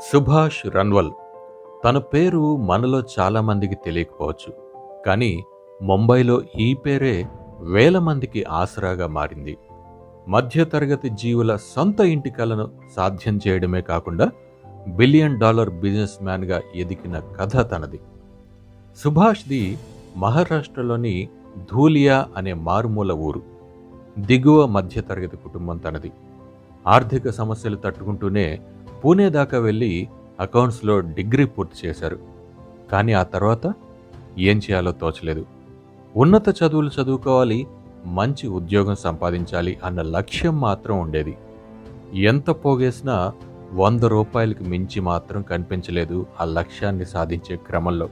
సుభాష్ రన్వల్ తన పేరు మనలో చాలామందికి తెలియకపోవచ్చు కానీ ముంబైలో ఈ పేరే వేల మందికి ఆసరాగా మారింది. మధ్యతరగతి జీవుల సొంత ఇంటి కలను సాధ్యం చేయడమే కాకుండా బిలియన్ డాలర్ బిజినెస్ మ్యాన్గా ఎదిగిన కథ తనది. సుభాష్ది మహారాష్ట్రలోని ధూలియా అనే మారుమూల ఊరు దిగువ మధ్యతరగతి కుటుంబం తనది. ఆర్థిక సమస్యలు తట్టుకుంటూనే పూణే దాకా వెళ్ళి అకౌంట్స్లో డిగ్రీ పూర్తి చేశారు. కానీ ఆ తర్వాత ఏం చేయాలో తోచలేదు. ఉన్నత చదువులు చదువుకోవాలి మంచి ఉద్యోగం సంపాదించాలి అన్న లక్ష్యం మాత్రం ఉండేది. ఎంత పోగేసినా వంద రూపాయలకు మించి మాత్రం కనిపించలేదు ఆ లక్ష్యాన్ని సాధించే క్రమంలో.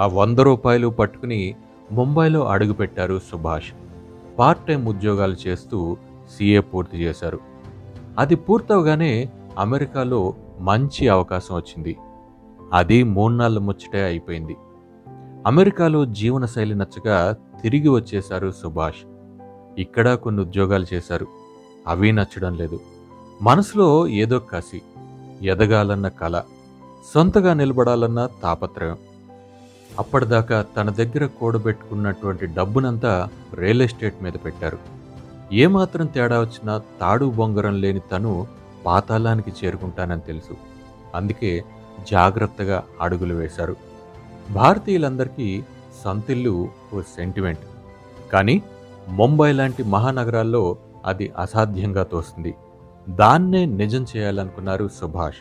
ఆ వంద రూపాయలు పట్టుకుని ముంబైలో అడుగుపెట్టారు సుభాష్. పార్ట్ టైం ఉద్యోగాలు చేస్తూ సీఏ పూర్తి చేశారు. అది పూర్తవగానే అమెరికాలో మంచి అవకాశం వచ్చింది. అది మూడు నాళ్ళ ముచ్చటే అయిపోయింది. అమెరికాలో జీవనశైలి నచ్చగా తిరిగి వచ్చేశారు సుభాష్. ఇక్కడ కొన్ని ఉద్యోగాలు చేశారు. అవి నచ్చడం లేదు. మనసులో ఏదో కసి ఎదగాలన్న కల సొంతగా నిలబడాలన్న తాపత్రయం. అప్పటిదాకా తన దగ్గర కూడబెట్టుకున్నటువంటి డబ్బునంతా రియల్ ఎస్టేట్ మీద పెట్టారు. ఏమాత్రం తేడా వచ్చినా తాడు బొంగరం లేని తను పాతాళానికి చేరుకుంటానని తెలుసు. అందుకే జాగ్రత్తగా అడుగులు వేశారు. భారతీయులందరికీ సంతిల్లు ఓ సెంటిమెంట్. కానీ ముంబై లాంటి మహానగరాల్లో అది అసాధ్యంగా తోస్తుంది. దాన్నే నిజం చేయాలనుకున్నారు సుభాష్.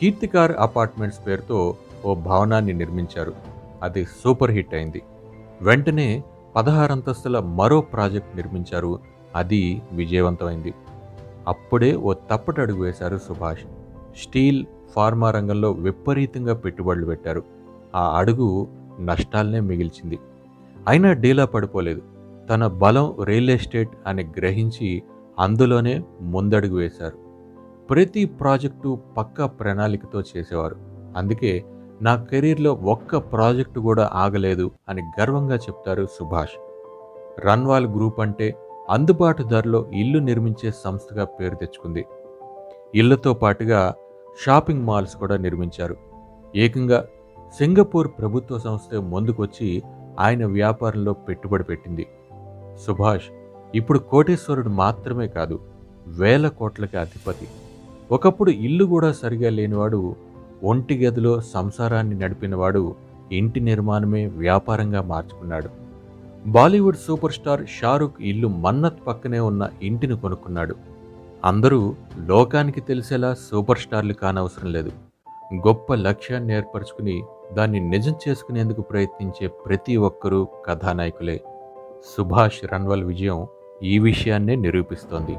కీర్తికార్ అపార్ట్మెంట్స్ పేరుతో ఓ భవనాన్ని నిర్మించారు. అది సూపర్ హిట్ అయింది. వెంటనే పదహారు అంతస్తుల మరో ప్రాజెక్ట్ నిర్మించారు. అది విజయవంతమైంది. అప్పుడే ఓ తప్పటి అడుగు వేశారు సుభాష్. స్టీల్ ఫార్మా రంగంలో విపరీతంగా పెట్టుబడులు పెట్టారు. ఆ అడుగు నష్టాలనే మిగిల్చింది. అయినా డీలా పడిపోలేదు. తన బలం రియల్ ఎస్టేట్ అని గ్రహించి అందులోనే ముందడుగు వేశారు. ప్రతి ప్రాజెక్టు పక్కా ప్రణాళికతో చేసేవారు. అందుకే నా కెరీర్లో ఒక్క ప్రాజెక్టు కూడా ఆగలేదు అని గర్వంగా చెప్తారు సుభాష్. రన్వాల్ గ్రూప్ అంటే అందుబాటు ధరలో ఇల్లు నిర్మించే సంస్థగా పేరు తెచ్చుకుంది. ఇళ్ళతో పాటుగా షాపింగ్ మాల్స్ కూడా నిర్మించారు. ఏకంగా సింగపూర్ ప్రభుత్వ సంస్థ ముందుకొచ్చి ఆయన వ్యాపారంలో పెట్టుబడి పెట్టింది. సుభాష్ ఇప్పుడు కోటేశ్వరుడు మాత్రమే కాదు వేల కోట్లకి అధిపతి. ఒకప్పుడు ఇల్లు కూడా సరిగా లేనివాడు ఒంటి గదిలో సంసారాన్ని నడిపినవాడు ఇంటి నిర్మాణమే వ్యాపారంగా మార్చుకున్నాడు. బాలీవుడ్ సూపర్ స్టార్ షారుఖ్ ఇల్లు మన్నత్ పక్కనే ఉన్న ఇంటిని కొనుక్కున్నాడు. అందరూ లోకానికి తెలిసేలా సూపర్ స్టార్లు కానవసరం లేదు. గొప్ప లక్ష్యాన్ని ఏర్పరచుకుని దాన్ని నిజం చేసుకునేందుకు ప్రయత్నించే ప్రతి ఒక్కరూ కథానాయకులే. సుభాష్ రన్వల్ విజయం ఈ విషయాన్నే నిరూపిస్తోంది.